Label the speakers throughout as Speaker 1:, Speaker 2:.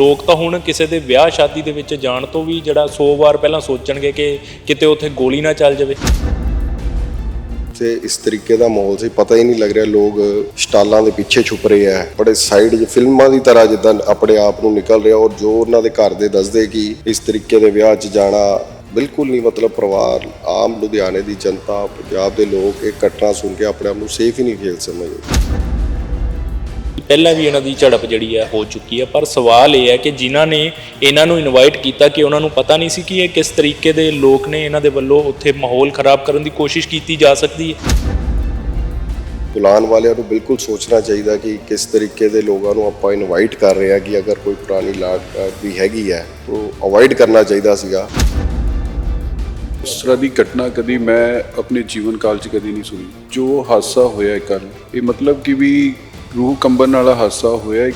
Speaker 1: ਲੋਕ ਤਾਂ ਹੁਣ ਕਿਸੇ ਦੇ ਵਿਆਹ ਸ਼ਾਦੀ ਦੇ ਵਿੱਚ ਜਾਣ ਤੋਂ ਵੀ ਜਿਹੜਾ 100 ਵਾਰ ਪਹਿਲਾਂ ਸੋਚਣਗੇ ਕਿ ਕਿਤੇ ਉੱਥੇ ਗੋਲੀ ਨਾ ਚੱਲ ਜਾਵੇ।
Speaker 2: ਤੇ ਇਸ ਤਰੀਕੇ ਦਾ ਮਾਹੌਲ ਸੀ, ਪਤਾ ਹੀ ਨਹੀਂ ਲੱਗ ਰਿਹਾ ਲੋਕ ਸਟਾਲਾਂ ਦੇ ਪਿੱਛੇ ਛੁਪ ਰਹੇ ਆ। ਬੜੇ ਸਾਈਡ 'ਚ ਫਿਲਮਾਂ ਦੀ ਤਰ੍ਹਾਂ ਜਿੱਦਾਂ ਆਪਣੇ ਆਪ ਨੂੰ ਨਿਕਲ ਰਿਹਾ ਔਰ ਜੋ ਉਹਨਾਂ ਦੇ ਘਰ ਦੇ ਦੱਸਦੇ ਕਿ ਇਸ ਤਰੀਕੇ ਦੇ ਵਿਆਹ 'ਚ ਜਾਣਾ ਬਿਲਕੁਲ ਨਹੀਂ, ਮਤਲਬ ਪਰਿਵਾਰ ਆਮ ਲੁਧਿਆਣੇ ਦੀ ਜਨਤਾ, ਪੰਜਾਬ ਦੇ ਲੋਕ ਇਹ ਘਟਨਾ ਸੁਣ ਕੇ ਆਪਣੇ ਆਪ ਨੂੰ ਸੇਫ ਹੀ ਨਹੀਂ ਫੀਲ ਸਮਝਦੇ।
Speaker 1: ਪਹਿਲਾਂ ਵੀ ਇਹਨਾਂ ਦੀ ਝੜਪ ਜਿਹੜੀ ਹੈ ਹੋ ਚੁੱਕੀ ਹੈ ਪਰ ਸਵਾਲ ਇਹ ਹੈ ਕਿ ਜਿਨ੍ਹਾਂ ਨੇ ਇਹਨਾਂ ਨੂੰ ਇਨਵਾਈਟ ਕੀਤਾ ਕਿ ਉਹਨਾਂ ਨੂੰ ਪਤਾ ਨਹੀਂ ਸੀ ਕਿ ਇਹ ਕਿਸ ਤਰੀਕੇ ਦੇ ਲੋਕ ਨੇ ਇਹਨਾਂ ਦੇ ਵੱਲੋਂ ਉੱਥੇ ਮਾਹੌਲ ਖਰਾਬ ਕਰਨ ਦੀ ਕੋਸ਼ਿਸ਼ ਕੀਤੀ ਜਾ ਸਕਦੀ ਹੈ।
Speaker 2: ਬੁਲਾਉਣ ਵਾਲਿਆਂ ਨੂੰ ਬਿਲਕੁਲ ਸੋਚਣਾ ਚਾਹੀਦਾ ਕਿ ਕਿਸ ਤਰੀਕੇ ਦੇ ਲੋਕਾਂ ਨੂੰ ਆਪਾਂ ਇਨਵਾਈਟ ਕਰ ਰਹੇ ਆ ਕਿ ਅਗਰ ਕੋਈ ਪੁਰਾਣੀ ਲਾਗ ਵੀ ਹੈਗੀ ਹੈ ਉਹ ਅਵੋਇਡ ਕਰਨਾ ਚਾਹੀਦਾ ਸੀਗਾ।
Speaker 3: ਇਸ ਤਰ੍ਹਾਂ ਦੀ ਘਟਨਾ ਕਦੀ ਮੈਂ ਆਪਣੇ ਜੀਵਨ ਕਾਲ 'ਚ ਕਦੀ ਨਹੀਂ ਸੁਣੀ। ਜੋ ਹਾਦਸਾ ਹੋਇਆ ਕੱਲ ਇਹ ਮਤਲਬ ਕਿ ਵੀ ਰੂਹ ਕੰਬਣ ਵਾਲਾ ਹਾਦਸਾ ਹੋਇਆ ਹੈ।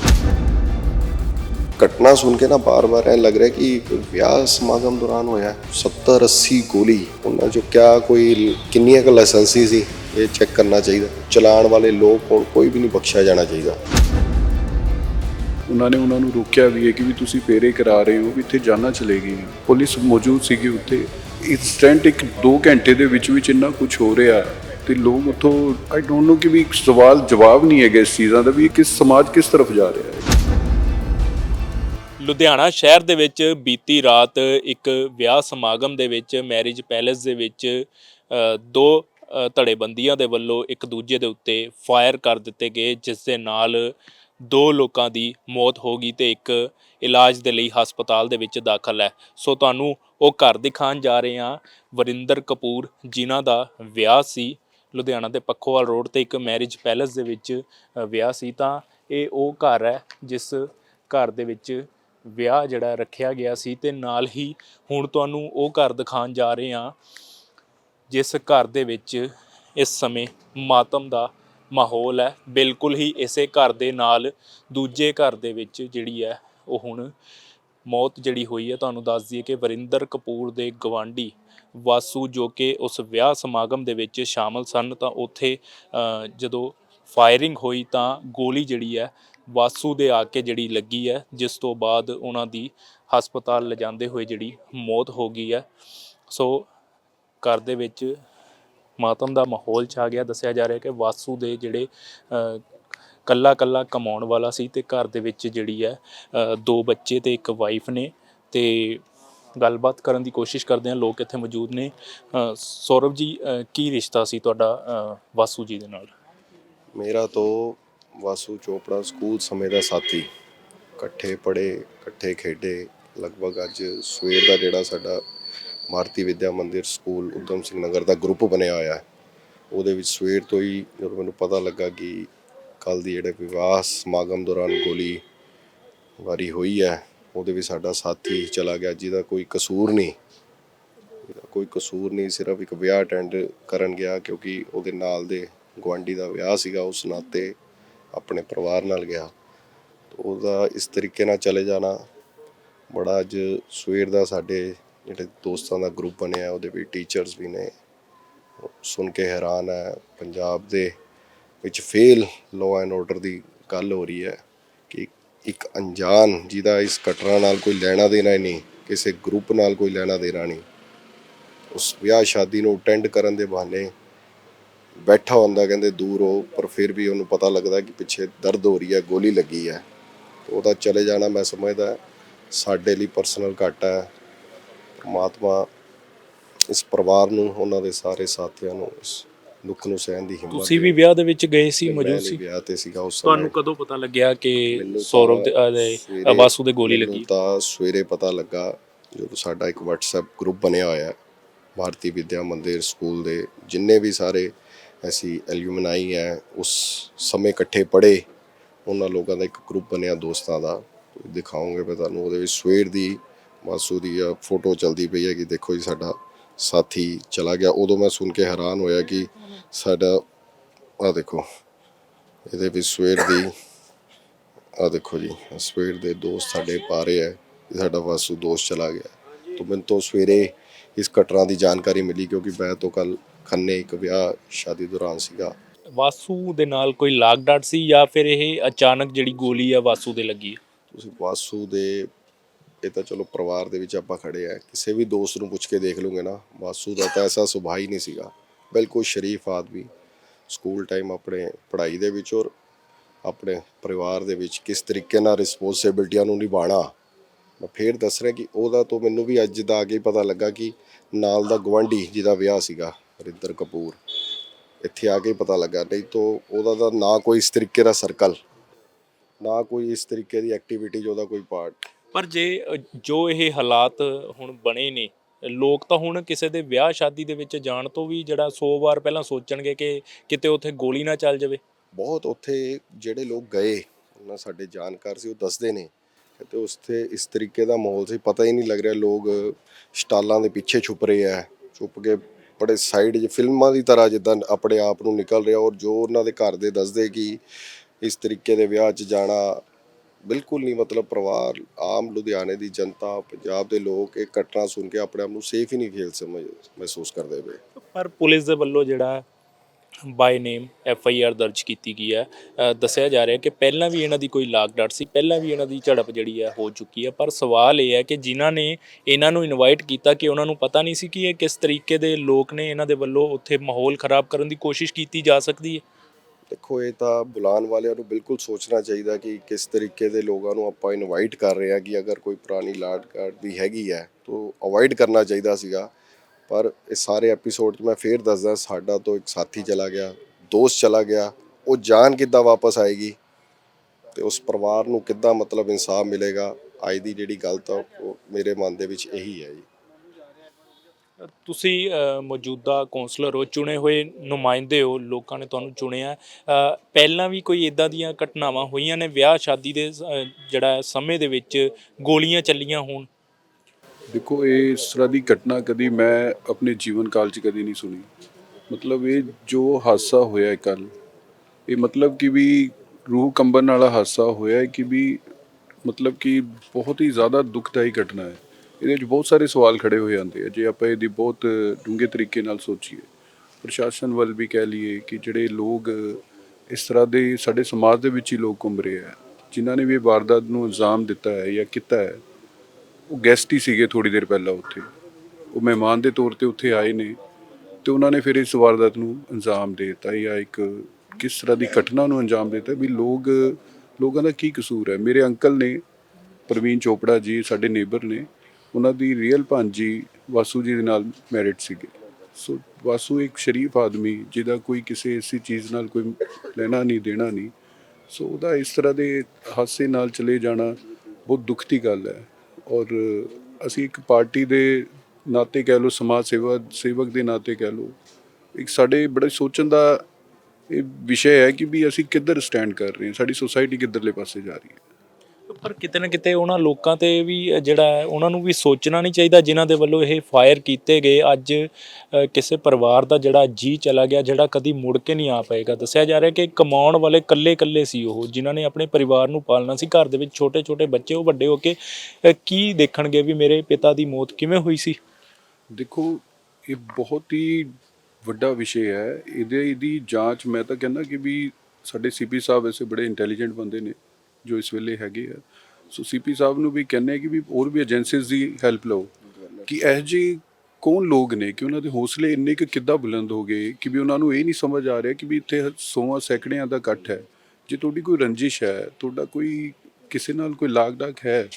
Speaker 2: ਘਟਨਾ ਸੁਣ ਕੇ ਨਾ ਬਾਰ-ਬਾਰ ਐ ਲੱਗ ਰਿਹਾ ਕਿ ਇੱਕ ਵਿਆਹ ਸਮਾਗਮ ਦੌਰਾਨ ਹੋਇਆ 70 80 ਗੋਲੀ। ਉਹਨਾਂ ਚੋਂ ਕਿਆ ਕੋਈ ਕਿੰਨੀਆਂ ਕੁ ਲਾਇਸੈਂਸੀ ਸੀ ਇਹ ਚੈੱਕ ਕਰਨਾ ਚਾਹੀਦਾ। ਚਲਾਉਣ ਵਾਲੇ ਲੋਕ ਕੋਲ ਕੋਈ ਵੀ ਨਹੀਂ ਬਖਸ਼ਿਆ ਜਾਣਾ ਚਾਹੀਦਾ।
Speaker 3: ਉਹਨਾਂ ਨੇ ਉਹਨਾਂ ਨੂੰ ਰੋਕਿਆ ਵੀ ਹੈ ਕਿ ਵੀ ਤੁਸੀਂ ਫੇਰੇ ਕਰਾ ਰਹੇ ਹੋ ਵੀ ਇੱਥੇ ਜਾਨਾਂ ਚਲੇਗੀ। ਪੁਲਿਸ ਮੌਜੂਦ ਸੀਗੀ ਉੱਥੇ। ਇਨਸਟੈਂਟ ਇੱਕ 2 ਘੰਟੇ ਦੇ ਵਿੱਚ ਵਿੱਚ ਇੰਨਾ ਕੁਝ ਹੋ ਰਿਹਾ। ਤੇ ਲੋਕ ਉੱਥੋਂ ਆਈ ਡੋਨਟ ਨੋ ਕਿ ਵੀ ਇੱਕ ਸਵਾਲ ਜਵਾਬ ਨਹੀਂ ਹੈਗਾ ਇਸ ਚੀਜ਼ਾਂ ਦਾ, ਵੀ ਕਿਸ ਸਮਾਜ ਕਿਸ ਤਰਫ ਜਾ ਰਿਹਾ ਹੈ।
Speaker 1: ਲੁਧਿਆਣਾ ਸ਼ਹਿਰ ਦੇ ਵਿੱਚ ਬੀਤੀ ਰਾਤ ਇੱਕ ਵਿਆਹ ਸਮਾਗਮ ਦੇ ਵਿੱਚ ਮੈਰਿਜ ਪੈਲੇਸ ਦੇ ਵਿੱਚ ਦੋ ਧੜੇਬੰਦੀਆਂ ਦੇ ਵੱਲੋਂ ਇੱਕ ਦੂਜੇ ਦੇ ਉੱਤੇ ਫਾਇਰ ਕਰ ਦਿੱਤੇ ਗਏ, ਜਿਸ ਦੇ ਨਾਲ ਦੋ ਲੋਕਾਂ ਦੀ ਮੌਤ ਹੋ ਗਈ ਤੇ ਇੱਕ ਇਲਾਜ ਦੇ ਲਈ ਹਸਪਤਾਲ ਦੇ ਵਿੱਚ ਦਾਖਲ ਹੈ। ਸੋ ਤੁਹਾਨੂੰ ਉਹ ਘਰ ਦਿਖਾਉਣ ਜਾ ਰਹੇ ਹਾਂ। ਵਰਿੰਦਰ ਕਪੂਰ, ਜਿਨ੍ਹਾਂ ਦਾ ਵਿਆਹ ਸੀ ਲੁਧਿਆਣਾ ਦੇ ਪੱਖੋਵਾਲ ਰੋਡ ਤੇ ਇੱਕ ਮੈਰਿਜ ਪੈਲੇਸ ਦੇ ਵਿੱਚ ਵਿਆਹ ਸੀ ਤਾਂ ਇਹ ਉਹ ਘਰ ਹੈ ਜਿਸ ਘਰ ਦੇ ਵਿੱਚ ਵਿਆਹ ਜਿਹੜਾ ਰੱਖਿਆ ਗਿਆ ਸੀ ਤੇ ਨਾਲ ਹੀ ਹੁਣ ਤੁਹਾਨੂੰ ਉਹ ਘਰ ਦਿਖਾਉਣ ਜਾ ਰਹੇ ਹਾਂ, ਜਿਸ ਘਰ ਦੇ ਵਿੱਚ ਇਸ ਸਮੇਂ ਮਾਤਮ ਦਾ ਮਾਹੌਲ ਹੈ। ਬਿਲਕੁਲ ਹੀ ਇਸੇ ਘਰ ਦੇ ਨਾਲ ਦੂਜੇ ਘਰ ਦੇ ਵਿੱਚ ਜਿਹੜੀ ਹੈ ਉਹ ਹੁਣ ਮੌਤ ਜਿਹੜੀ ਹੋਈ ਹੈ। ਤੁਹਾਨੂੰ ਦੱਸ ਦਈਏ ਕਿ ਵਰਿੰਦਰ ਕਪੂਰ ਦੇ ਗਵਾਂਢੀ ਵਾਸੂ ਜੋ ਕਿ ਉਸ ਵਿਆਹ ਸਮਾਗਮ ਦੇ ਵਿੱਚ ਸ਼ਾਮਲ ਸਨ ਤਾਂ ਉੱਥੇ ਜਦੋਂ ਫਾਇਰਿੰਗ ਹੋਈ ਤਾਂ ਗੋਲੀ ਜਿਹੜੀ ਹੈ ਵਾਸੂ ਦੇ ਆ ਕੇ ਜਿਹੜੀ ਲੱਗੀ ਹੈ ਜਿਸ ਤੋਂ ਬਾਅਦ ਉਹਨਾਂ ਦੀ ਹਸਪਤਾਲ ਲਿਜਾਂਦੇ ਹੋਏ ਜਿਹੜੀ ਮੌਤ ਹੋ ਗਈ ਹੈ। ਸੋ ਘਰ ਦੇ ਵਿੱਚ ਮਾਤਮ ਦਾ ਮਾਹੌਲ ਛਾ ਗਿਆ। ਦੱਸਿਆ ਜਾ ਰਿਹਾ ਕਿ ਵਾਸੂ ਦੇ ਜਿਹੜੇ ਅ, ਕੱਲਾ ਕੱਲਾ ਕਮਾਉਣ ਵਾਲਾ ਸੀ ਤੇ ਘਰ ਦੇ ਵਿੱਚ ਜਿਹੜੀ ਹੈ ਦੋ ਬੱਚੇ ਤੇ ਇੱਕ ਵਾਈਫ ਨੇ ਤੇ ਗੱਲਬਾਤ ਕਰਨ ਦੀ ਕੋਸ਼ਿਸ਼ ਕਰਦੇ ਹਾਂ। ਲੋਕ ਇੱਥੇ ਮੌਜੂਦ ਨੇ। ਅ, ਸੌਰਵ ਜੀ ਕੀ ਰਿਸ਼ਤਾ ਸੀ ਤੁਹਾਡਾ ਵਾਸੂ ਜੀ ਦੇ ਨਾਲ?
Speaker 2: ਮੇਰਾ ਤੋਂ ਵਾਸੂ ਚੋਪੜਾ ਸਕੂਲ ਸਮੇਂ ਦਾ ਸਾਥੀ। ਇਕੱਠੇ ਪੜ੍ਹੇ ਇਕੱਠੇ ਖੇਡੇ। ਲਗਭਗ ਅੱਜ ਸਵੇਰ ਦਾ ਜਿਹੜਾ ਸਾਡਾ ਭਾਰਤੀ ਵਿਦਿਆ ਮੰਦਿਰ ਸਕੂਲ ਉਦਮ ਸਿੰਘ ਨਗਰ ਦਾ ਗਰੁੱਪ ਬਣਿਆ ਹੋਇਆ ਹੈ। ਉਹਦੇ ਵਿੱਚ ਸਵੇਰ ਤੋਂ ਹੀ ਜਦੋਂ ਮੈਨੂੰ ਪਤਾ ਲੱਗਾ ਕਿ ਕੱਲ ਦੀ ਜਿਹੜੇ ਵਿਵਾਹ ਸਮਾਗਮ ਦੌਰਾਨ ਗੋਲੀ ਵਾਰੀ ਹੋਈ ਹੈ ਉਹਦੇ ਵਿੱਚ ਸਾਡਾ ਸਾਥੀ ਚਲਾ ਗਿਆ, ਜਿਹਦਾ ਕੋਈ ਕਸੂਰ ਨਹੀਂ। ਇਹਦਾ ਕੋਈ ਕਸੂਰ ਨਹੀਂ, ਸਿਰਫ ਇੱਕ ਵਿਆਹ ਅਟੈਂਡ ਕਰਨ ਗਿਆ, ਕਿਉਂਕਿ ਉਹਦੇ ਨਾਲ ਦੇ ਗੁਆਂਢੀ ਦਾ ਵਿਆਹ ਸੀਗਾ, ਉਸ ਨਾਤੇ ਆਪਣੇ ਪਰਿਵਾਰ ਨਾਲ ਗਿਆ। ਉਹਦਾ ਇਸ ਤਰੀਕੇ ਨਾਲ ਚਲੇ ਜਾਣਾ, ਬੜਾ ਅੱਜ ਸਵੇਰ ਦਾ ਸਾਡੇ ਜਿਹੜੇ ਦੋਸਤਾਂ ਦਾ ਗਰੁੱਪ ਬਣਿਆ, ਉਹਦੇ ਵੀ ਟੀਚਰਸ ਵੀ ਨੇ। ਸੁਣ ਕੇ ਹੈਰਾਨ ਹੈ, ਪੰਜਾਬ ਦੇ ਵਿੱਚ ਫੇਲ ਲਾਅ ਐਂਡ ਆਰਡਰ ਦੀ ਗੱਲ ਹੋ ਰਹੀ ਹੈ। ਇੱਕ ਅਣਜਾਣ ਜਿਹਦਾ ਇਸ ਘਟਨਾ ਨਾਲ ਕੋਈ ਲੈਣਾ ਦੇਣਾ ਹੀ ਨਹੀਂ, ਕਿਸੇ ਗਰੁੱਪ ਨਾਲ ਕੋਈ ਲੈਣਾ ਦੇਣਾ ਨਹੀਂ। ਉਸ ਵਿਆਹ ਸ਼ਾਦੀ ਨੂੰ ਅਟੈਂਡ ਕਰਨ ਦੇ ਬਹਾਨੇ ਬੈਠਾ ਹੁੰਦਾ ਕਹਿੰਦੇ ਦੂਰ ਹੋ, ਪਰ ਫਿਰ ਵੀ ਉਹਨੂੰ ਪਤਾ ਲੱਗਦਾ ਕਿ ਪਿੱਛੇ ਦਰਦ ਹੋ ਰਹੀ ਹੈ, ਗੋਲੀ ਲੱਗੀ ਹੈ। ਉਹਦਾ ਚਲੇ ਜਾਣਾ ਮੈਂ ਸਮਝਦਾ ਸਾਡੇ ਲਈ ਪਰਸਨਲ ਘਾਟਾ ਹੈ। ਪਰਮਾਤਮਾ ਇਸ ਪਰਿਵਾਰ ਨੂੰ, ਉਹਨਾਂ ਦੇ ਸਾਰੇ ਸਾਥੀਆਂ ਨੂੰ ਦੁੱਖ ਨੂੰ ਸਹਿਣ ਦੀ ਹਿੰਮਤ
Speaker 1: ਤੁਸੀਂ ਵੀ ਵਿਆਹ ਦੇ ਵਿੱਚ ਗਏ ਸੀ ਮੌਜੂਦ ਸੀ?
Speaker 2: ਵਿਆਹ ਤੇ ਸੀਗਾ ਉਸ
Speaker 1: ਤੁਹਾਨੂੰ
Speaker 2: ਸਮੇਂ।
Speaker 1: ਕਦੋਂ ਪਤਾ ਲੱਗਿਆ ਕਿ ਸੌਰਵ ਦੇ ਵਾਸੂ ਦੇ ਗੋਲੀ ਲੱਗੀ?
Speaker 2: ਤਾਂ ਸਵੇਰੇ ਪਤਾ ਲੱਗਾ ਜਦੋਂ ਸਾਡਾ ਇੱਕ WhatsApp ਗਰੁੱਪ ਬਣਿਆ ਹੋਇਆ ਹੈ ਭਾਰਤੀ ਵਿਦਿਆ ਮੰਦਿਰ ਸਕੂਲ ਦੇ ਜਿੰਨੇ ਵੀ ਸਾਰੇ ਐਸੀ ਐਲੂਮਨਾਈ ਹੈ ਉਸ ਸਮੇਂ ਇਕੱਠੇ ਪੜ੍ਹੇ ਉਹਨਾਂ ਲੋਕਾਂ ਦਾ ਇੱਕ ਗਰੁੱਪ ਬਣਿਆ ਦੋਸਤਾਂ ਦਾ। ਦਿਖਾਉਂਗੇ ਮੈਂ ਤੁਹਾਨੂੰ ਉਹਦੇ ਵਿੱਚ ਸਵੇਰ ਦੀ ਮਾਸੂ ਦੀ ਫੋਟੋ ਚਲਦੀ ਪਈ ਹੈ ਕਿ ਦੇਖੋ ਜੀ ਸਾਡਾ ਸਾਥੀ ਚਲਾ ਗਿਆ। ਉਦੋਂ ਮੈਂ ਸੁਣ ਕੇ ਹੈਰਾਨ ਹੋਇਆ ਕਿ ਸਾਡਾ ਆ ਦੇਖੋ ਇਹਦੇ ਵਿੱਚ ਸਵੇਰ ਦੀ ਆ ਦੇਖੋ ਜੀ ਸਵੇਰ ਦੇ ਦੋਸਤ ਸਾਡੇ ਪਾ ਰਹੇ ਹੈ ਸਾਡਾ ਵਾਸੂ ਦੋਸਤ ਚਲਾ ਗਿਆ। ਤੋਂ ਮੈਨੂੰ ਤੋਂ ਸਵੇਰੇ ਇਸ ਘਟਨਾ ਦੀ ਜਾਣਕਾਰੀ ਮਿਲੀ ਕਿਉਂਕਿ ਮੈਂ ਤੋਂ ਕੱਲ ਖੰਨੇ ਇੱਕ ਵਿਆਹ ਸ਼ਾਦੀ ਦੌਰਾਨ ਸੀਗਾ।
Speaker 1: ਵਾਸੂ ਦੇ ਨਾਲ ਕੋਈ ਲਾਗ ਡਾਟ ਸੀ ਜਾਂ ਫਿਰ ਇਹ ਅਚਾਨਕ ਜਿਹੜੀ ਗੋਲੀ ਆ ਵਾਸੂ ਦੇ ਲੱਗੀ?
Speaker 2: ਤੁਸੀਂ ਵਾਸੂ ਦੇ ਇਹ ਤਾਂ ਚਲੋ ਪਰਿਵਾਰ ਦੇ ਵਿੱਚ ਆਪਾਂ ਖੜੇ ਆ। ਕਿਸੇ ਵੀ ਦੋਸਤ ਨੂੰ ਪੁੱਛ ਕੇ ਦੇਖ ਲਓਗੇ ਨਾ ਵਾਸੂ ਦਾ ਤਾਂ ਐਸਾ ਸੁਭਾਅ ਹੀ ਨਹੀਂ ਸੀਗਾ। ਬਿਲਕੁਲ ਸ਼ਰੀਫ ਆਦਮੀ, ਸਕੂਲ ਟਾਈਮ ਆਪਣੇ ਪੜ੍ਹਾਈ ਦੇ ਵਿੱਚ ਔਰ ਆਪਣੇ ਪਰਿਵਾਰ ਦੇ ਵਿੱਚ ਕਿਸ ਤਰੀਕੇ ਨਾਲ ਰਿਸਪੌਂਸਿਬਿਲਟੀਆਂ ਨੂੰ ਨਿਭਾਉਣਾ। ਮੈਂ ਫੇਰ ਦੱਸ ਰਿਹਾ ਕਿ ਉਹਦਾ ਤੋਂ ਮੈਨੂੰ ਵੀ ਅੱਜ ਦਾ ਆ ਕੇ ਪਤਾ ਲੱਗਾ ਕਿ ਨਾਲ ਦਾ ਗਵਾਂਢੀ ਜਿਹਦਾ ਵਿਆਹ ਸੀਗਾ, ਰਿੰਦਰ ਕਪੂਰ। ਇੱਥੇ ਆ ਕੇ ਪਤਾ ਲੱਗਾ, ਨਹੀਂ ਤਾਂ ਉਹਦਾ ਤਾਂ ਨਾ ਕੋਈ ਇਸ ਤਰੀਕੇ ਦਾ ਸਰਕਲ ਨਾ ਕੋਈ ਇਸ ਤਰੀਕੇ ਦੀ ਐਕਟੀਵਿਟੀ 'ਚ ਉਹਦਾ ਕੋਈ ਪਾਰਟ
Speaker 1: ਪਰ ਜੇ ਜੋ ਇਹ ਹਾਲਾਤ ਹੁਣ ਬਣੇ ਨੇ, ਲੋਕ ਤਾਂ ਹੁਣ ਕਿਸੇ ਦੇ ਵਿਆਹ ਸ਼ਾਦੀ ਦੇ ਵਿੱਚ ਜਾਣ ਤੋਂ ਵੀ ਜਿਹੜਾ 100 ਵਾਰ ਪਹਿਲਾਂ ਸੋਚਣਗੇ ਕਿ ਕਿਤੇ ਉੱਥੇ ਗੋਲੀ ਨਾ ਚੱਲ ਜਾਵੇ।
Speaker 2: ਬਹੁਤ ਉੱਥੇ ਜਿਹੜੇ ਲੋਕ ਗਏ, ਉਹਨਾਂ ਸਾਡੇ ਜਾਣਕਾਰ ਸੀ, ਉਹ ਦੱਸਦੇ ਨੇ ਕਿ ਉੱਥੇ ਇਸ ਤਰੀਕੇ ਦਾ ਮਾਹੌਲ ਸੀ, ਪਤਾ ਹੀ ਨਹੀਂ ਲੱਗ ਰਿਹਾ ਲੋਕ ਸਟਾਲਾਂ ਦੇ ਪਿੱਛੇ ਛੁਪ ਰਹੇ ਆ, ਛੁਪ ਕੇ ਬੜੇ ਸਾਈਡ 'ਚ ਫਿਲਮਾਂ ਦੀ ਤਰ੍ਹਾਂ ਜਿੱਦਾਂ ਆਪਣੇ ਆਪ ਨੂੰ ਨਿਕਲ ਰਿਹਾ ਔਰ ਜੋ ਉਹਨਾਂ ਦੇ ਘਰ ਦੇ ਦੱਸਦੇ ਕਿ ਇਸ ਤਰੀਕੇ ਦੇ ਵਿਆਹ 'ਚ ਜਾਣਾ ਬਿਲਕੁਲ ਨਹੀਂ, ਮਤਲਬ ਪਰਿਵਾਰ, ਆਮ ਲੁਧਿਆਣੇ ਦੀ ਜਨਤਾ, ਪੰਜਾਬ ਦੇ ਲੋਕ ਇਹ ਘਟਨਾ ਸੁਣ ਕੇ ਆਪਣੇ ਆਪ ਨੂੰ ਸੇਫ ਹੀ ਨਹੀਂ ਫੀਲ ਸਮਝ ਮਹਿਸੂਸ ਕਰਦੇ ਪਏ।
Speaker 1: ਪਰ ਪੁਲਿਸ ਦੇ ਵੱਲੋਂ ਜਿਹੜਾ ਬਾਈ ਨੇਮ ਐਫ ਆਈ ਆਰ ਦਰਜ ਕੀਤੀ ਗਈ ਹੈ ਦੱਸਿਆ ਜਾ ਰਿਹਾ ਕਿ ਪਹਿਲਾਂ ਵੀ ਇਹਨਾਂ ਦੀ ਕੋਈ ਲਾਗ ਡਾਟ ਸੀ, ਪਹਿਲਾਂ ਵੀ ਇਹਨਾਂ ਦੀ ਝੜਪ ਜਿਹੜੀ ਹੈ ਹੋ ਚੁੱਕੀ ਹੈ, ਪਰ ਸਵਾਲ ਇਹ ਹੈ ਕਿ ਜਿਨ੍ਹਾਂ ਨੇ ਇਹਨਾਂ ਨੂੰ ਇਨਵਾਈਟ ਕੀਤਾ ਕਿ ਉਹਨਾਂ ਨੂੰ ਪਤਾ ਨਹੀਂ ਸੀ ਕਿ ਇਹ ਕਿਸ ਤਰੀਕੇ ਦੇ ਲੋਕ ਨੇ, ਇਹਨਾਂ ਦੇ ਵੱਲੋਂ ਉੱਥੇ ਮਾਹੌਲ ਖਰਾਬ ਕਰਨ ਦੀ ਕੋਸ਼ਿਸ਼ ਕੀਤੀ ਜਾ ਸਕਦੀ ਹੈ।
Speaker 2: ਦੇਖੋ, ਇਹ ਤਾਂ ਬੁਲਾਉਣ ਵਾਲਿਆਂ ਨੂੰ ਬਿਲਕੁਲ ਸੋਚਣਾ ਚਾਹੀਦਾ ਕਿ ਕਿਸ ਤਰੀਕੇ ਦੇ ਲੋਕਾਂ ਨੂੰ ਆਪਾਂ ਇਨਵਾਈਟ ਕਰ ਰਹੇ ਹਾਂ ਕਿ ਅਗਰ ਕੋਈ ਪੁਰਾਣੀ ਲਾਡ ਕਾਰਡ ਵੀ ਹੈਗੀ ਹੈ, ਤਾਂ ਅਵੋਇਡ ਕਰਨਾ ਚਾਹੀਦਾ ਸੀਗਾ। ਪਰ ਇਹ ਸਾਰੇ ਐਪੀਸੋਡ 'ਚ ਮੈਂ ਫੇਰ ਦੱਸਦਾ, ਸਾਡਾ ਤੋਂ ਇੱਕ ਸਾਥੀ ਚਲਾ ਗਿਆ, ਦੋਸਤ ਚਲਾ ਗਿਆ, ਉਹ ਜਾਨ ਕਿੱਦਾਂ ਵਾਪਸ ਆਏਗੀ ਤੇ ਉਸ ਪਰਿਵਾਰ ਨੂੰ ਕਿੱਦਾਂ ਮਤਲਬ ਇਨਸਾਫ ਮਿਲੇਗਾ, ਅੱਜ ਦੀ ਜਿਹੜੀ ਗੱਲ ਤਾਂ ਉਹ ਮੇਰੇ ਮਨ ਦੇ ਵਿੱਚ ਇਹੀ ਹੈ ਜੀ।
Speaker 1: ਤੁਸੀਂ ਅ, ਮੌਜੂਦਾ ਕੌਂਸਲਰ ਹੋ ਚੁਣੇ ਹੋਏ ਨੁਮਾਇੰਦੇ ਹੋ ਲੋਕਾਂ ਨੇ ਤੁਹਾਨੂੰ ਚੁਣਿਆ। ਅ, ਪਹਿਲਾਂ ਵੀ ਕੋਈ ਇਦਾਂ ਦੀਆਂ ਘਟਨਾਵਾਂ ਹੋਈਆਂ ਨੇ? ਵਿਆਹ ਸ਼ਾਦੀ ਦੇ ਅ, ਜਿਹੜਾ ਸਮੇਂ ਦੇ ਵਿੱਚ ਗੋਲੀਆਂ ਚੱਲੀਆਂ ਹੋਣ?
Speaker 3: ਦੇਖੋ ਇਹ ਇਸ ਤਰ੍ਹਾਂ ਦੀ ਘਟਨਾ ਕਦੀ ਮੈਂ ਆਪਣੇ ਜੀਵਨ ਕਾਲ 'ਚ ਕਦੀ ਨਹੀਂ ਸੁਣੀ। ਮਤਲਬ ਇਹ ਜੋ ਹਾਦਸਾ ਹੋਇਆ ਕੱਲ ਇਹ ਮਤਲਬ ਕਿ ਵੀ ਰੂਹ ਕੰਬਣ ਵਾਲਾ ਹਾਦਸਾ ਹੋਇਆ ਹੈ ਕਿ ਵੀ ਮਤਲਬ ਕਿ ਬਹੁਤ ਹੀ ਜ਼ਿਆਦਾ ਦੁਖਦਾਈ ਘਟਨਾ ਹੈ। ਇਹਦੇ ਵਿੱਚ ਬਹੁਤ ਸਾਰੇ ਸਵਾਲ ਖੜੇ ਹੋ ਜਾਂਦੇ ਆ, ਜੇ ਆਪਾਂ ਇਹਦੀ ਬਹੁਤ ਡੂੰਘੇ ਤਰੀਕੇ ਨਾਲ ਸੋਚੀਏ। ਪ੍ਰਸ਼ਾਸਨ ਵੱਲ ਵੀ ਕਹਿ ਲਈਏ ਕਿ ਜਿਹੜੇ ਲੋਕ ਇਸ ਤਰ੍ਹਾਂ ਦੇ ਸਾਡੇ ਸਮਾਜ ਦੇ ਵਿੱਚ ਹੀ ਲੋਕ ਘੁੰਮ ਰਹੇ ਆ, ਜਿਨ੍ਹਾਂ ਨੇ ਵੀ ਇਹ ਵਾਰਦਾਤ ਨੂੰ ਇਲਜ਼ਾਮ ਦਿੱਤਾ ਹੈ ਜਾਂ ਕੀਤਾ ਹੈ, ਉਹ ਗੈਸਟ ਹੀ ਸੀਗੇ ਥੋੜੀ ਦੇਰ ਪਹਿਲਾਂ ਉੱਥੇ। ਉਹ ਮਹਿਮਾਨ ਦੇ ਤੌਰ ਤੇ ਉੱਥੇ ਆਏ ਨੇ ਤੇ ਉਹਨਾਂ ਨੇ ਫਿਰ ਇਸ ਵਾਰਦਾਤ ਨੂੰ ਅੰਜਾਮ ਦੇ ਦਿੱਤਾ ਜਾਂ ਇੱਕ ਕਿਸ ਤਰ੍ਹਾਂ ਦੀ ਘਟਨਾ ਨੂੰ ਅੰਜਾਮ ਦਿੱਤਾ ਵੀ ਲੋਕ, ਲੋਕਾਂ ਦਾ ਕੀ ਕਸੂਰ ਹੈ? ਮੇਰੇ ਅੰਕਲ ਨੇ, ਪ੍ਰਵੀਨ ਚੋਪੜਾ ਜੀ, ਸਾਡੇ ਨੇਬਰ ਨੇ ਉਹਨਾਂ ਦੀ ਰੀਅਲ ਭਾਂਜੀ ਵਾਸੂ ਜੀ ਦੇ ਨਾਲ ਮੈਰਿਡ ਸੀਗੇ। ਸੋ ਵਾਸੂ ਇੱਕ ਸ਼ਰੀਫ ਆਦਮੀ, ਜਿਹਦਾ ਕੋਈ ਕਿਸੇ ਐਸੀ ਚੀਜ਼ ਨਾਲ ਕੋਈ ਲੈਣਾ ਨਹੀਂ, ਦੇਣਾ ਨਹੀਂ। ਸੋ ਉਹਦਾ ਇਸ ਤਰ੍ਹਾਂ ਦੇ ਹਾਸੇ ਨਾਲ ਚਲੇ ਜਾਣਾ ਬਹੁਤ ਦੁੱਖ ਦੀ ਗੱਲ ਹੈ। ਔਰ ਅਸੀਂ ਇੱਕ ਪਾਰਟੀ ਦੇ ਨਾਤੇ ਕਹਿ ਲਓ, ਸਮਾਜ ਸੇਵਾ, ਸੇਵਕ ਦੇ ਨਾਤੇ ਕਹਿ ਲਓ, ਇੱਕ ਸਾਡੇ ਬੜੇ ਸੋਚਣ ਦਾ ਇਹ ਵਿਸ਼ੇ ਹੈ ਕਿ ਵੀ ਅਸੀਂ ਕਿੱਧਰ ਸਟੈਂਡ ਕਰ ਰਹੇ ਹਾਂ, ਸਾਡੀ ਸੁਸਾਇਟੀ ਕਿੱਧਰਲੇ ਪਾਸੇ ਜਾ ਰਹੀ ਹੈ।
Speaker 1: ਪਰ ਕਿਤੇ ਨਾ ਕਿਤੇ ਉਹਨਾਂ ਲੋਕਾਂ ਤੇ ਵੀ ਜਿਹੜਾ ਹੈ, ਉਹਨਾਂ ਨੂੰ ਵੀ ਸੋਚਣਾ ਨਹੀਂ ਚਾਹੀਦਾ ਜਿਨ੍ਹਾਂ ਦੇ ਵੱਲੋਂ ਇਹ ਫਾਇਰ ਕੀਤੇ ਗਏ। ਅੱਜ ਅ, ਕਿਸੇ ਪਰਿਵਾਰ ਦਾ ਜਿਹੜਾ ਜੀ ਚਲਾ ਗਿਆ ਜਿਹੜਾ ਕਦੀ ਮੁੜ ਕੇ ਨਹੀਂ ਆ ਪਾਏਗਾ। ਦੱਸਿਆ ਜਾ ਰਿਹਾ ਕਿ ਕਮਾਉਣ ਵਾਲੇ ਇਕੱਲੇ-ਇਕੱਲੇ ਸੀ ਉਹ ਜਿਨ੍ਹਾਂ ਨੇ ਆਪਣੇ ਪਰਿਵਾਰ ਨੂੰ ਪਾਲਣਾ ਸੀ। ਘਰ ਦੇ ਵਿੱਚ ਛੋਟੇ-ਛੋਟੇ ਬੱਚੇ ਉਹ ਵੱਡੇ ਹੋ ਕੇ ਅ, ਕੀ ਦੇਖਣਗੇ ਵੀ ਮੇਰੇ ਪਿਤਾ ਦੀ ਮੌਤ ਕਿਵੇਂ ਹੋਈ ਸੀ?
Speaker 3: ਦੇਖੋ ਇਹ ਬਹੁਤ ਹੀ ਵੱਡਾ ਵਿਸ਼ੇ ਹੈ। ਇਹਦੇ ਇਹਦੀ ਜਾਂਚ ਮੈਂ ਤਾਂ ਕਹਿੰਦਾ ਕਿ ਵੀ ਸਾਡੇ ਸੀਪੀ ਸਾਹਿਬ ਐਸੇ ਬੜੇ ਇੰਟੈਲੀਜੈਂਟ ਬੰਦੇ ਨੇ। ਜੋ ਇਸ ਵੇਲੇ ਹੈਗੇ ਆ। ਸੋ ਸੀਪੀ ਸਾਹਿਬ ਨੂੰ ਵੀ ਕਹਿੰਦੇ ਕਿ ਵੀ ਹੋਰ ਵੀ ਏਜੰਸੀਜ਼ ਦੀ ਹੈਲਪ ਲਓ ਕਿ ਇਹ ਜੀ ਕੌਣ ਲੋਕ ਨੇ ਕਿ ਉਹਨਾਂ ਦੇ ਹੌਸਲੇ ਇੰਨੇ ਕਿ ਕਿੱਦਾਂ ਬੁਲੰਦ ਹੋ ਗਏ ਕਿ ਵੀ ਉਹਨਾਂ ਨੂੰ ਇਹ ਨਹੀਂ ਸਮਝ ਆ ਰਿਹਾ ਕਿ ਵੀ ਇੱਥੇ ਸੌਵਾਂ ਸੈਕੜਿਆਂ ਦਾ ਇਕੱਠ ਹੈ। ਜੇ ਤੁਹਾਡੀ ਕੋਈ ਰੰਜਿਸ਼ ਹੈ, ਤੁਹਾਡਾ ਕੋਈ ਕਿਸੇ ਨਾਲ ਕੋਈ ਲਾਗ ਡਾਕ ਹੈ,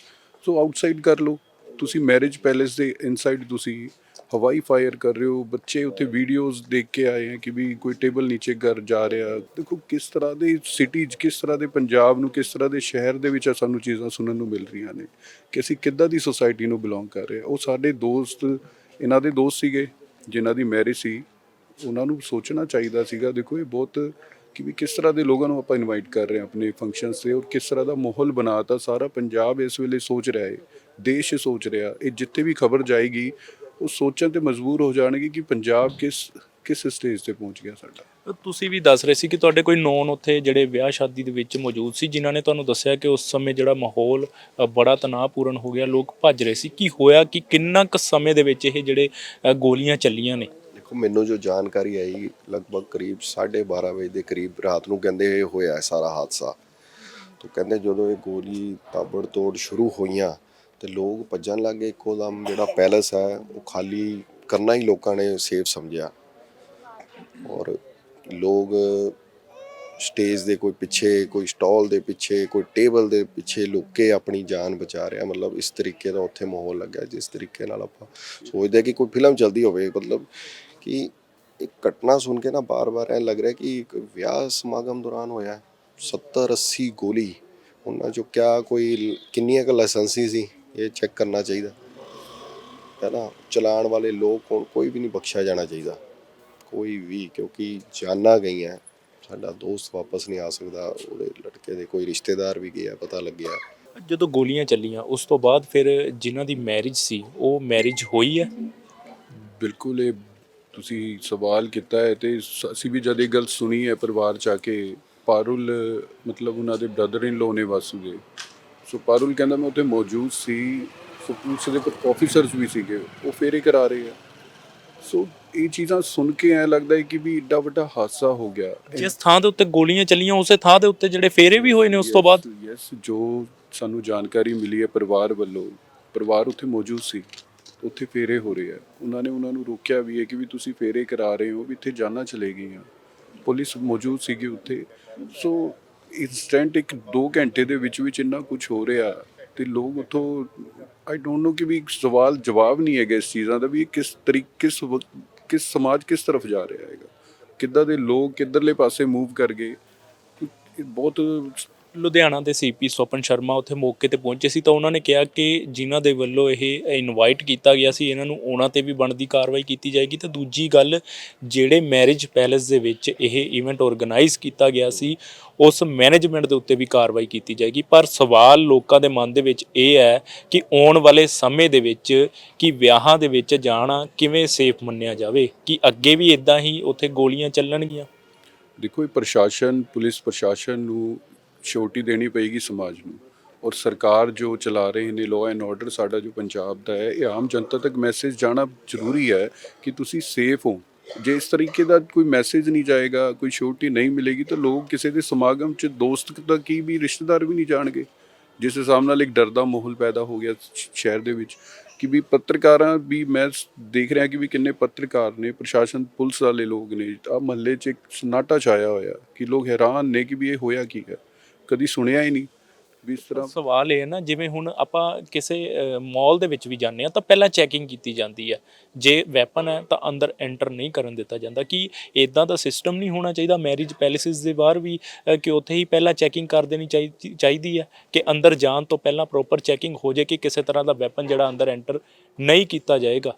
Speaker 3: ਸੋ ਆਊਟਸਾਈਡ ਕਰ ਲਓ। ਤੁਸੀਂ ਮੈਰਿਜ ਪੈਲੇਸ ਦੇ ਇਨਸਾਈਡ ਤੁਸੀਂ ਹਵਾਈ ਫਾਇਰ ਕਰ ਰਹੇ ਹੋ, ਬੱਚੇ ਉੱਥੇ ਵੀਡੀਓਜ਼ ਦੇਖ ਕੇ ਆਏ ਹੈ ਕਿ ਵੀ ਕੋਈ ਟੇਬਲ ਨੀਚੇ ਘਰ ਜਾ ਰਿਹਾ। ਦੇਖੋ ਕਿਸ ਤਰ੍ਹਾਂ ਦੇ ਸਿਟੀ 'ਚ, ਕਿਸ ਤਰ੍ਹਾਂ ਦੇ ਪੰਜਾਬ ਨੂੰ, ਕਿਸ ਤਰ੍ਹਾਂ ਦੇ ਸ਼ਹਿਰ ਦੇ ਵਿੱਚ ਸਾਨੂੰ ਚੀਜ਼ਾਂ ਸੁਣਨ ਨੂੰ ਮਿਲ ਰਹੀਆਂ ਨੇ ਕਿ ਅਸੀਂ ਕਿੱਦਾਂ ਦੀ ਸੋਸਾਇਟੀ ਨੂੰ ਬਿਲੋਂਗ ਕਰ ਰਹੇ ਹਾਂ। ਉਹ ਸਾਡੇ ਦੋਸਤ, ਇਹਨਾਂ ਦੇ ਦੋਸਤ ਸੀਗੇ, ਜਿਨ੍ਹਾਂ ਦੀ ਮੈਰਿਜ ਸੀ, ਉਹਨਾਂ ਨੂੰ ਸੋਚਣਾ ਚਾਹੀਦਾ ਸੀਗਾ, ਦੇਖੋ ਇਹ ਬਹੁਤ ਕਿ ਵੀ ਕਿਸ ਤਰ੍ਹਾਂ ਦੇ ਲੋਕਾਂ ਨੂੰ ਆਪਾਂ ਇਨਵਾਈਟ ਕਰ ਰਹੇ ਹਾਂ ਆਪਣੇ ਫੰਕਸ਼ਨਸ ਤੇ ਔਰ ਕਿਸ ਤਰ੍ਹਾਂ ਦਾ ਮਾਹੌਲ ਬਣਾਤਾ, ਸਾਰਾ ਪੰਜਾਬ ਇਸ ਵੇਲੇ ਸੋਚ ਰਿਹਾ ਹੈ, ਦੇਸ਼ ਸੋਚ ਰਿਹਾ ਇਹ ਜਿੱਥੇ ਵੀ ਖਬਰ ਜਾਏਗੀ ਉਹ ਸੋਚਣ ਤੇ ਮਜਬੂਰ ਹੋ ਜਾਣਗੇ ਕਿ ਪੰਜਾਬ ਕਿਸ ਕਿਸ ਸਟੇਜ ਤੇ ਪਹੁੰਚ ਗਿਆ ਸਾਡਾ।
Speaker 1: ਤੁਸੀਂ ਵੀ ਦੱਸ ਰਹੇ ਸੀ ਕਿ ਤੁਹਾਡੇ ਕੋਈ ਨੌਨ ਉੱਥੇ ਜਿਹੜੇ ਵਿਆਹ ਸ਼ਾਦੀ ਦੇ ਵਿੱਚ ਮੌਜੂਦ ਸੀ ਜਿਨ੍ਹਾਂ ਨੇ ਤੁਹਾਨੂੰ ਦੱਸਿਆ ਕਿ ਉਸ ਸਮੇਂ ਜਿਹੜਾ ਮਾਹੌਲ ਬੜਾ ਤਣਾਅਪੂਰਨ ਹੋ ਗਿਆ ਲੋਕ ਭੱਜ ਰਹੇ ਸੀ। ਕੀ ਹੋਇਆ ਕਿ ਕਿੰਨਾ ਕੁ ਸਮੇਂ ਦੇ ਵਿੱਚ ਇਹ ਜਿਹੜੇ ਗੋਲੀਆਂ ਚੱਲੀਆਂ ਨੇ?
Speaker 2: ਦੇਖੋ ਮੈਨੂੰ ਜੋ ਜਾਣਕਾਰੀ ਆਈ ਲਗਭਗ ਕਰੀਬ 12:30 ਵਜੇ ਦੇ ਕਰੀਬ ਰਾਤ ਨੂੰ ਕਹਿੰਦੇ ਇਹ ਹੋਇਆ ਸਾਰਾ ਹਾਦਸਾ। ਤਾਂ ਕਹਿੰਦੇ ਜਦੋਂ ਇਹ ਗੋਲੀ ਤਾਬੜ ਤੋੜ ਸ਼ੁਰੂ ਹੋਈਆਂ ਤੇ ਲੋਕ ਭੱਜਣ ਲੱਗੇ ਇੱਕੋ ਦਮ, ਜਿਹੜਾ ਪੈਲਸ ਹੈ, ਉਹ ਖਾਲੀ ਕਰਨਾ ਹੀ ਲੋਕਾਂ ਨੇ ਸੇਫ ਸਮਝਿਆ। ਔਰ ਲੋਕ ਸਟੇਜ ਦੇ ਕੋਈ ਪਿੱਛੇ, ਕੋਈ ਸਟਾਲ ਦੇ ਪਿੱਛੇ, ਕੋਈ ਟੇਬਲ ਦੇ ਪਿੱਛੇ ਲੁੱਕ ਕੇ ਆਪਣੀ ਜਾਨ ਬਚਾ ਰਿਹਾ। ਮਤਲਬ ਇਸ ਤਰੀਕੇ ਦਾ ਉੱਥੇ ਮਾਹੌਲ ਲੱਗਿਆ, ਜਿਸ ਤਰੀਕੇ ਨਾਲ ਆਪਾਂ ਸੋਚਦੇ ਹਾਂ ਕਿ ਕੋਈ ਫਿਲਮ ਚੱਲਦੀ ਹੋਵੇ। ਮਤਲਬ ਕਿ ਇੱਕ ਘਟਨਾ ਸੁਣ ਕੇ ਨਾ ਬਾਰ-ਬਾਰ ਐ ਲੱਗ ਰਿਹਾ ਕਿ ਇੱਕ ਵਿਆਹ ਸਮਾਗਮ ਦੌਰਾਨ ਹੋਇਆ। 70 80 ਗੋਲੀ। ਉਹਨਾਂ ਚੋਂ ਕਿਆ ਕੋਈ, ਕਿੰਨੀਆਂ ਕੁ ਲਾਇਸੈਂਸੀ ਸੀ? ਇਹ ਚੈੱਕ ਕਰਨਾ ਚਾਹੀਦਾ। ਹੈ ਨਾ ਚਲਾਉਣ ਵਾਲੇ ਲੋਕ ਕੋਲ ਕੋਈ ਵੀ ਨਹੀਂ ਬਖਸ਼ਿਆ ਜਾਣਾ ਚਾਹੀਦਾ। ਕੋਈ ਵੀ ਕਿਉਂਕਿ ਜਾਨਾਂ ਗਈਆਂ। ਸਾਡਾ ਦੋਸਤ ਵਾਪਸ ਨਹੀਂ ਆ ਸਕਦਾ। ਉਹਦੇ ਲੜਕੇ ਦੇ ਕੋਈ ਰਿਸ਼ਤੇਦਾਰ ਵੀ ਗਿਆ ਪਤਾ ਲੱਗਿਆ।
Speaker 1: ਜਦੋਂ ਗੋਲੀਆਂ ਚੱਲੀਆਂ ਉਸ ਤੋਂ ਬਾਅਦ ਫਿਰ ਜਿਨ੍ਹਾਂ ਦੀ ਮੈਰਿਜ ਸੀ ਉਹ ਮੈਰਿਜ ਹੋਈ ਹੈ?
Speaker 3: ਬਿਲਕੁਲ ਇਹ ਤੁਸੀਂ ਸਵਾਲ ਕੀਤਾ ਹੈ ਤੇ ਸ- ਅਸੀਂ ਵੀ ਜਦ ਇਹ ਗੱਲ ਸੁਣੀ ਹੈ ਪਰਿਵਾਰ ਚ ਆ ਕੇ ਪਾਰੁਲ ਮਤਲਬ ਉਹਨਾਂ ਦੇ ਬ੍ਰਦਰ ਇਨ ਲੋ ਨੇ ਵਾਸੂ ਦੇ ਸੋ ਪਾਰੁਲ ਕਹਿੰਦਾ ਮੈਂ ਉੱਥੇ ਮੌਜੂਦ ਸੀ ਸੋ ਪੁਲਿਸ ਦੇ ਕੁਝ ਆਫੀਸਰਸ ਵੀ ਸੀਗੇ ਉਹ ਫੇਰੇ ਕਰਾ ਰਹੇ ਆ। ਸੋ ਇਹ ਚੀਜ਼ਾਂ ਸੁਣ ਕੇ ਐ ਲੱਗਦਾ ਹੈ ਕਿ ਵੀ ਏਡਾ ਵੱਡਾ ਹਾਦਸਾ ਹੋ ਗਿਆ।
Speaker 1: ਜਿਸ ਥਾਂ ਦੇ ਉੱਤੇ ਗੋਲੀਆਂ ਚੱਲੀਆਂ ਉਸੇ ਥਾਂ ਦੇ ਉੱਤੇ ਜਿਹੜੇ ਫੇਰੇ ਵੀ ਹੋਏ ਨੇ ਉਸ ਤੋਂ ਬਾਅਦ?
Speaker 3: ਯੈਸ ਜੋ ਸਾਨੂੰ ਜਾਣਕਾਰੀ ਮਿਲੀ ਹੈ ਪਰਿਵਾਰ ਵੱਲੋਂ ਪਰਿਵਾਰ ਉੱਥੇ ਮੌਜੂਦ ਸੀ ਉੱਥੇ ਫੇਰੇ ਹੋ ਰਹੇ ਆ। ਉਹਨਾਂ ਨੇ ਉਹਨਾਂ ਨੂੰ ਰੋਕਿਆ ਵੀ ਹੈ ਕਿ ਵੀ ਤੁਸੀਂ ਫੇਰੇ ਕਰਾ ਰਹੇ ਹੋ ਵੀ ਇੱਥੇ ਜਾਨਾਂ ਚਲੇ ਗਈਆਂ। ਪੁਲਿਸ ਮੌਜੂਦ ਸੀਗੀ ਉੱਥੇ। ਸੋ ਇਨਸਟੈਂਟ ਇੱਕ 2 ਘੰਟੇ ਦੇ ਵਿੱਚ ਵਿੱਚ ਇੰਨਾ ਕੁਝ ਹੋ ਰਿਹਾ ਤੇ ਲੋਕ ਉੱਥੋਂ ਆਈ ਡੋਨਟ ਨੋ ਕਿ ਵੀ ਸਵਾਲ ਜਵਾਬ ਨਹੀਂ ਹੈਗਾ ਇਸ ਚੀਜ਼ਾਂ ਦਾ ਵੀ ਇਹ ਕਿਸ ਤਰੀਕੇ, ਕਿਸ ਵਕ- ਕਿਸ ਸਮਾਜ ਕਿਸ ਤਰਫ ਜਾ ਰਿਹਾ ਹੈਗਾ। ਕਿੱਦਾਂ ਦੇ ਲੋਕ ਕਿੱਧਰਲੇ ਪਾਸੇ ਮੂਵ ਕਰ ਗਏ। ਬਹੁਤ
Speaker 1: ਲੁਧਿਆਣਾ ਦੇ ਸੀਪੀ ਸਵਪਨ ਸ਼ਰਮਾ ਉੱਥੇ ਮੌਕੇ ਤੇ ਪਹੁੰਚੇ ਸੀ ਤਾਂ ਉਹਨਾਂ ਨੇ ਕਿਹਾ ਕਿ ਜਿਨ੍ਹਾਂ ਦੇ ਵੱਲੋਂ ਇਹ ਇਨਵਾਈਟ ਕੀਤਾ ਗਿਆ ਸੀ, ਇਹਨਾਂ ਨੂੰ ਉਹਨਾਂ ਤੇ ਵੀ ਬਣਦੀ ਕਾਰਵਾਈ ਕੀਤੀ ਜਾਏਗੀ ਤੇ ਦੂਜੀ ਗੱਲ, ਜਿਹੜੇ ਮੈਰਿਜ ਪੈਲੇਸ ਦੇ ਵਿੱਚ ਇਹ ਇਵੈਂਟ ਆਰਗੇਨਾਈਜ਼ ਕੀਤਾ ਗਿਆ ਸੀ, ਉਸ ਮੈਨੇਜਮੈਂਟ ਦੇ ਉੱਤੇ ਵੀ ਕਾਰਵਾਈ ਕੀਤੀ ਜਾਏਗੀ। ਪਰ ਸਵਾਲ ਲੋਕਾਂ ਦੇ ਮਨ ਦੇ ਵਿੱਚ ਇਹ ਹੈ ਕਿ ਆਉਣ ਵਾਲੇ ਸਮੇਂ ਦੇ ਵਿੱਚ ਕਿ ਵਿਆਹਾਂ ਦੇ ਵਿੱਚ ਜਾਣਾ ਕਿਵੇਂ ਸੇਫ ਮੰਨਿਆ ਜਾਵੇ, ਕਿ ਅੱਗੇ ਵੀ ਇਦਾਂ ਹੀ ਉੱਥੇ ਗੋਲੀਆਂ ਚੱਲਣਗੀਆਂ?
Speaker 3: ਦੇਖੋ ਇਹ ਪ੍ਰਸ਼ਾਸਨ, ਪੁਲਿਸ ਪ੍ਰਸ਼ਾਸਨ ਨੂੰ ਛੋਟੀ ਦੇਣੀ ਪਏਗੀ ਸਮਾਜ ਨੂੰ। ਔਰ ਸਰਕਾਰ ਜੋ ਚਲਾ ਰਹੇ ਨੇ ਲਾਅ ਐਂਡ ਆਰਡਰ ਸਾਡਾ ਜੋ ਪੰਜਾਬ ਦਾ ਹੈ, ਇਹ ਆਮ ਜਨਤਾ ਤੱਕ ਮੈਸੇਜ ਜਾਣਾ ਜ਼ਰੂਰੀ ਹੈ ਕਿ ਤੁਸੀਂ ਸੇਫ ਹੋ। ਜੇ ਇਸ ਤਰੀਕੇ ਦਾ ਕੋਈ ਮੈਸੇਜ ਨਹੀਂ ਜਾਏਗਾ, ਕੋਈ ਛੋਟੀ ਨਹੀਂ ਮਿਲੇਗੀ, ਤਾਂ ਲੋਕ ਕਿਸੇ ਦੇ ਸਮਾਗਮ 'ਚ ਦੋਸਤ ਦਾ ਕੀ ਵੀ, ਰਿਸ਼ਤੇਦਾਰ ਵੀ ਨਹੀਂ ਜਾਣਗੇ। ਜਿਸ ਹਿਸਾਬ ਨਾਲ ਇੱਕ ਡਰ ਦਾ ਮਾਹੌਲ ਪੈਦਾ ਹੋ ਗਿਆ ਸ਼ਹਿਰ ਦੇ ਵਿੱਚ ਕਿ ਵੀ ਪੱਤਰਕਾਰਾਂ ਵੀ ਮੈਂ ਦੇਖ ਰਿਹਾ ਕਿ ਵੀ ਕਿੰਨੇ ਪੱਤਰਕਾਰ ਨੇ, ਪ੍ਰਸ਼ਾਸਨ, ਪੁਲਿਸ ਵਾਲੇ ਲੋਕ ਨੇ ਆ ਮਹੱਲੇ 'ਚ ਇੱਕ ਸਨਾਟਾ ਛਾਇਆ ਹੋਇਆ ਕਿ ਲੋਕ ਹੈਰਾਨ ਨੇ ਕਿ ਵੀ ਇਹ ਹੋਇਆ ਕੀ ਹੈ। ਕਦੀ ਸੁਣਿਆ ਹੀ ਨਹੀਂ ਵੀ ਇਸ ਤਰ੍ਹਾਂ
Speaker 1: ਸਵਾਲ ਇਹ ਹੈ ਨਾ ਜਿਵੇਂ ਹੁਣ ਆਪਾਂ ਕਿਸੇ ਮਾਲ ਦੇ ਵਿੱਚ ਵੀ ਜਾਂਦੇ ਆ ਤਾਂ ਪਹਿਲਾਂ ਚੈਕਿੰਗ ਕੀਤੀ ਜਾਂਦੀ ਹੈ। ਜੇ ਵੈਪਨ ਹੈ ਤਾਂ ਅੰਦਰ ਐਂਟਰ ਨਹੀਂ ਕਰਨ ਦਿੱਤਾ ਜਾਂਦਾ ਕਿ ਇਦਾਂ ਦਾ ਸਿਸਟਮ ਨਹੀਂ ਹੋਣਾ ਚਾਹੀਦਾ। ਮੈਰਿਜ ਪੈਲੇਸਿਸ ਦੇ ਬਾਹਰ ਵੀ ਕਿ ਉੱਥੇ ਹੀ ਪਹਿਲਾਂ ਚੈਕਿੰਗ ਕਰ ਦੇਣੀ ਚਾਹੀਦੀ ਚਾਹੀਦੀ ਹੈ ਕਿ ਅੰਦਰ ਜਾਣ ਤੋਂ ਪਹਿਲਾਂ ਪ੍ਰੋਪਰ ਚੈਕਿੰਗ ਹੋ ਜਾਏ ਕਿ ਕਿਸੇ ਤਰ੍ਹਾਂ ਦਾ ਵੈਪਨ ਜਿਹੜਾ ਅੰਦਰ ਐਂਟਰ ਨਹੀਂ ਕੀਤਾ ਜਾਏਗਾ।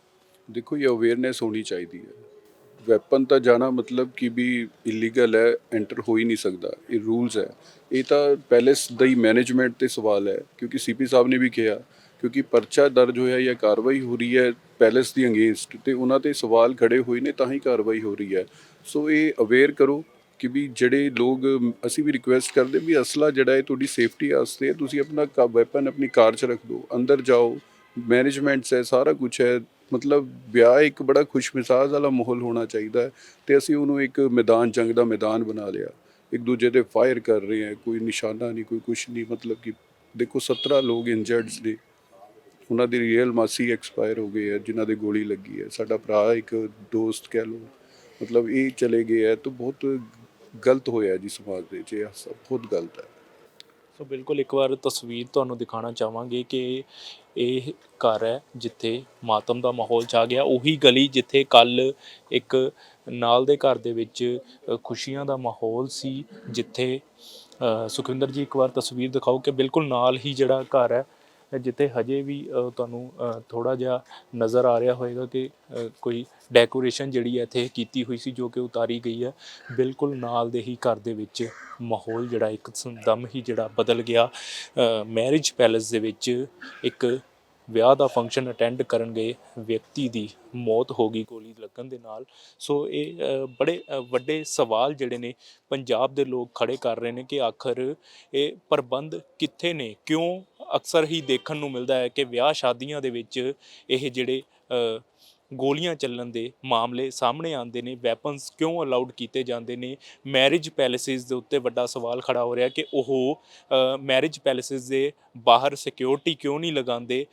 Speaker 3: ਦੇਖੋ ਇਹ ਅਵੇਅਰਨੈਸ ਹੋਣੀ ਚਾਹੀਦੀ ਹੈ। ਵੈਪਨ ਤਾਂ ਜਾਣਾ ਮਤਲਬ ਕਿ ਵੀ ਇਲੀਗਲ ਹੈ ਐਂਟਰ ਹੋ ਹੀ ਨਹੀਂ ਸਕਦਾ, ਇਹ ਰੂਲਸ ਹੈ। ਇਹ ਤਾਂ ਪੈਲੇਸ ਦਾ ਹੀ ਮੈਨੇਜਮੈਂਟ ਤੇ ਸਵਾਲ ਹੈ, ਕਿਉਂਕਿ ਸੀਪੀ ਸਾਹਿਬ ਨੇ ਵੀ ਕਿਹਾ, ਕਿਉਂਕਿ ਪਰਚਾ ਦਰਜ ਹੋਇਆ ਜਾਂ ਕਾਰਵਾਈ ਹੋ ਰਹੀ ਹੈ ਪੈਲੇਸ ਦੀ ਅਗੇਂਸਟ ਤੇ ਉਹਨਾਂ ਤੇ ਸਵਾਲ ਖੜੇ ਹੋਏ ਨੇ ਤਾਂ ਹੀ ਕਾਰਵਾਈ ਹੋ ਰਹੀ ਹੈ। ਸੋ ਇਹ ਅਵੇਅਰ ਕਰੋ ਕਿ ਵੀ ਜਿਹੜੇ ਲੋਕ ਅਸੀਂ ਵੀ ਰਿਕੁਐਸਟ ਕਰਦੇ ਵੀ ਅਸਲਾ ਜਿਹੜਾ ਹੈ ਤੁਹਾਡੀ ਸੇਫਟੀ ਵਾਸਤੇ ਹੈ, ਤੁਸੀਂ ਆਪਣਾ ਵੈਪਨ ਆਪਣੀ ਕਾਰ 'ਚ ਰੱਖ ਦਿਓ, ਅੰਦਰ ਜਾਓ ਮੈਨੇਜਮੈਂਟਸ ਹੈ, ਸਾਰਾ ਕੁਝ ਹੈ ਮਤਲਬ ਵਿਆਹ ਇੱਕ ਬੜਾ ਖੁਸ਼ਮਿਜ਼ਾਜ ਵਾਲਾ ਮਾਹੌਲ ਹੋਣਾ ਚਾਹੀਦਾ ਹੈ ਤੇ ਅਸੀਂ ਉਹਨੂੰ ਇੱਕ ਮੈਦਾਨ, ਜੰਗ ਦਾ ਮੈਦਾਨ ਬਣਾ ਲਿਆ। ਇੱਕ ਦੂਜੇ ਤੇ ਫਾਇਰ ਕਰ ਰਹੇ ਹੈ, ਕੋਈ ਨਿਸ਼ਾਨਾ ਨਹੀਂ, ਕੋਈ ਕੁਛ ਨਹੀਂ, ਮਤਲਬ ਕਿ ਦੇਖੋ 17 ਲੋਕ ਇੰਜਰਡਸ ਨੇ। ਉਹਨਾਂ ਦੀ ਰੀਅਲ ਮਾਸੀ ਐਕਸਪਾਇਰ ਹੋ ਗਏ ਹੈ, ਜਿਨ੍ਹਾਂ ਦੇ ਗੋਲੀ ਲੱਗੀ ਹੈ। ਸਾਡਾ ਭਰਾ ਇੱਕ ਦੋਸਤ ਕਹਿ ਲਓ, ਮਤਲਬ ਇਹ ਚਲੇ ਗਏ ਹੈ ਤਾਂ ਬਹੁਤ ਗਲਤ ਹੋਇਆ ਜੀ ਸਮਾਜ ਦੇ ਵਿੱਚ, ਇਹ ਸਭ ਬਹੁਤ ਗਲਤ ਹੈ।
Speaker 1: ਸੋ ਬਿਲਕੁਲ ਇੱਕ ਵਾਰ ਤਸਵੀਰ ਤੁਹਾਨੂੰ ਦਿਖਾਉਣਾ ਚਾਹਾਂਗੇ ਕਿ ਇਹ ਘਰ ਹੈ ਜਿੱਥੇ ਮਾਤਮ ਦਾ ਮਾਹੌਲ ਛਾ ਗਿਆ। ਉਹੀ ਗਲੀ ਜਿੱਥੇ ਕੱਲ ਇੱਕ ਨਾਲ ਦੇ ਘਰ ਦੇ ਵਿੱਚ ਖੁਸ਼ੀਆਂ ਦਾ ਮਾਹੌਲ ਸੀ, ਜਿੱਥੇ ਸੁਖਵਿੰਦਰ ਜੀ ਇੱਕ ਵਾਰ ਤਸਵੀਰ ਦਿਖਾਓ ਕਿ ਬਿਲਕੁਲ ਨਾਲ ਹੀ ਜਿਹੜਾ ਘਰ ਹੈ, ਜਿੱਥੇ ਹਜੇ ਵੀ ਤੁਹਾਨੂੰ ਥੋੜਾ ਜਿਹਾ ਨਜ਼ਰ ਆ ਰਿਹਾ ਹੋਵੇਗਾ ਕਿ ਕੋਈ ਡੈਕੋਰੇਸ਼ਨ ਜਿਹੜੀ ਹੈ ਇੱਥੇ ਕੀਤੀ ਹੋਈ ਸੀ ਜੋ ਕਿ ਉਤਾਰੀ ਗਈ ਹੈ। ਬਿਲਕੁਲ ਨਾਲ ਦੇ ਹੀ ਘਰ ਦੇ ਵਿੱਚ ਮਾਹੌਲ ਜਿਹੜਾ ਇੱਕ ਦਮ ਹੀ ਜਿਹੜਾ ਬਦਲ ਗਿਆ। ਮੈਰਿਜ ਪੈਲੇਸ ਦੇ ਵਿੱਚ ਇੱਕ ਵਿਆਹ ਦਾ ਫੰਕਸ਼ਨ ਅਟੈਂਡ ਕਰਨ ਗਏ ਵਿਅਕਤੀ ਦੀ ਮੌਤ ਹੋ ਗਈ ਗੋਲੀ ਲੱਗਣ ਦੇ ਨਾਲ। ਸੋ ਇਹ ਬੜੇ ਵੱਡੇ ਸਵਾਲ ਜਿਹੜੇ ਨੇ ਪੰਜਾਬ ਦੇ ਲੋਕ ਖੜੇ ਕਰ ਰਹੇ ਨੇ ਕਿ ਆਖਰ ਇਹ ਪ੍ਰਬੰਧ ਕਿੱਥੇ ਨੇ? ਕਿਉਂ ਅਕਸਰ ਹੀ ਦੇਖਣ ਨੂੰ ਮਿਲਦਾ ਹੈ ਕਿ ਵਿਆਹ ਸ਼ਾਦੀਆਂ ਦੇ ਵਿੱਚ ਇਹ ਜਿਹੜੇ ਗੋਲੀਆਂ ਚੱਲਣ ਦੇ ਮਾਮਲੇ ਸਾਹਮਣੇ ਆਉਂਦੇ ਨੇ ਵੈਪਨਸ ਕਿਉਂ ਅਲਾਉਡ ਕੀਤੇ ਜਾਂਦੇ ਨੇ? ਮੈਰਿਜ ਪੈਲੇਸਿਸ ਦੇ ਉੱਤੇ ਵੱਡਾ ਸਵਾਲ ਖੜਾ ਹੋ ਰਿਹਾ ਕਿ ਉਹ ਮੈਰਿਜ ਪੈਲੇਸਿਸ ਦੇ ਬਾਹਰ ਸਿਕਿਉਰਿਟੀ ਕਿਉਂ ਨਹੀਂ ਲਗਾਉਂਦੇ?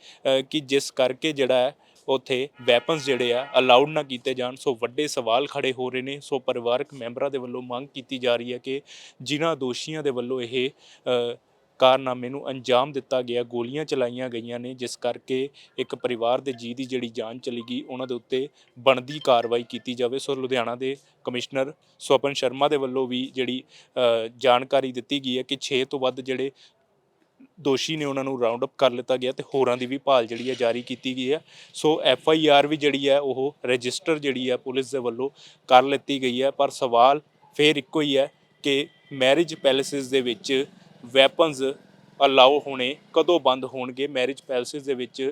Speaker 1: ਕਿ ਜਿਸ ਕਰਕੇ ਜਿਹੜਾ ਹੈ, ਉੱਥੇ ਵੈਪਨਸ ਜਿਹੜੇ ਆ ਅਲਾਉਡ ਨਾ ਕੀਤੇ ਜਾਣ, ਸੋ ਵੱਡੇ ਸਵਾਲ ਖੜੇ ਹੋ ਰਹੇ ਨੇ। ਸੋ ਪਰਿਵਾਰਕ ਮੈਂਬਰਾਂ ਦੇ ਵੱਲੋਂ ਮੰਗ ਕੀਤੀ ਜਾ ਰਹੀ ਹੈ ਕਿ ਜਿਨ੍ਹਾਂ ਦੋਸ਼ੀਆਂ ਦੇ ਵੱਲੋਂ ਇਹ ਕਾਰਨਾਮੇ ਨੂੰ ਅੰਜਾਮ ਦਿੱਤਾ ਗਿਆ, ਗੋਲੀਆਂ ਚਲਾਈਆਂ ਗਈਆਂ ਨੇ, ਜਿਸ ਕਰਕੇ ਇੱਕ ਪਰਿਵਾਰ ਦੇ ਜੀ ਦੀ ਜਿਹੜੀ ਜਾਨ ਚਲੀ ਗਈ, ਉਹਨਾਂ ਦੇ ਉੱਤੇ ਬਣਦੀ ਕਾਰਵਾਈ ਕੀਤੀ ਜਾਵੇ। ਸੋ ਲੁਧਿਆਣਾ ਦੇ ਕਮਿਸ਼ਨਰ ਸਵਪਨ ਸ਼ਰਮਾ ਦੇ ਵੱਲੋਂ ਵੀ ਜਿਹੜੀ ਜਾਣਕਾਰੀ ਦਿੱਤੀ ਗਈ ਹੈ ਕਿ 6 ਤੋਂ ਵੱਧ ਜਿਹੜੇ ਦੋਸ਼ੀ ਨੇ ਉਹਨਾਂ ਨੂੰ ਰਾਉਂਡ ਅਪ ਕਰ ਲਿੱਤਾ ਗਿਆ ਤੇ ਹੋਰਾਂ ਦੀ ਵੀ ਭਾਲ ਜਿਹੜੀ ਹੈ ਜਾਰੀ ਕੀਤੀ ਗਈ ਹੈ। ਸੋ ਐਫ ਆਈ ਆਰ ਵੀ ਜਿਹੜੀ ਹੈ, ਉਹ ਰਜਿਸਟਰ ਜਿਹੜੀ ਹੈ ਪੁਲਿਸ ਦੇ ਵੱਲੋਂ ਕਰ ਲਿੱਤੀ ਗਈ ਹੈ। ਪਰ ਸਵਾਲ ਫੇਰ ਇੱਕੋ ਹੀ ਹੈ ਕਿ ਮੈਰਿਜ ਪੈਲੇਸਿਸ ਦੇ ਵਿੱਚ ਵੈਪਨਸ ਅਲਾਉ ਹੋਣੇ ਕਦੋਂ ਬੰਦ ਹੋਣਗੇ ਮੈਰਿਜ ਪੈਲੇਸਿਸ ਦੇ ਵਿੱਚ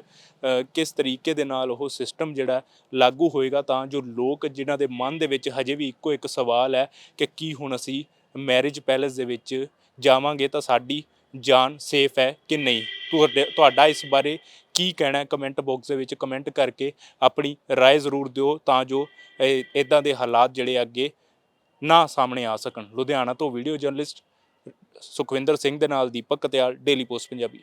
Speaker 1: ਅ, ਕਿਸ ਤਰੀਕੇ ਦੇ ਨਾਲ ਉਹ ਸਿਸਟਮ ਜਿਹੜਾ ਲਾਗੂ ਹੋਏਗਾ ਤਾਂ ਜੋ ਲੋਕ ਜਿਨ੍ਹਾਂ ਦੇ ਮਨ ਦੇ ਵਿੱਚ ਹਜੇ ਵੀ ਇੱਕੋ ਇੱਕ ਸਵਾਲ ਹੈ ਕਿ ਕੀ ਹੁਣ ਅਸੀਂ ਮੈਰਿਜ ਪੈਲੇਸ ਦੇ ਵਿੱਚ ਜਾਵਾਂਗੇ ਤਾਂ ਸਾਡੀ ਜਾਨ ਸੇਫ ਹੈ ਕਿ ਨਹੀਂ ਤੁਹਾਡੇ ਤੁਹਾਡਾ ਇਸ ਬਾਰੇ ਕੀ ਕਹਿਣਾ ਹੈ ਕਮੈਂਟ ਬਾਕਸ ਦੇ ਵਿੱਚ ਕਮੈਂਟ ਕਰਕੇ ਆਪਣੀ رائے ਜ਼ਰੂਰ ਦਿਓ ਤਾਂ ਜੋ ਇਦਾਂ ਦੇ ਹਾਲਾਤ ਜਿਹੜੇ ਅੱਗੇ ਨਾ ਸਾਹਮਣੇ ਆ ਸਕਣ ਲੁਧਿਆਣਾ ਤੋਂ ਵੀਡੀਓ ਜਰਨਲਿਸਟ ਸੁਖਵਿੰਦਰ ਸਿੰਘ ਦੇ ਨਾਲ ਦੀਪਕ ਕਤਿਆਲ ਡੇਲੀ ਪੋਸਟ ਪੰਜਾਬੀ।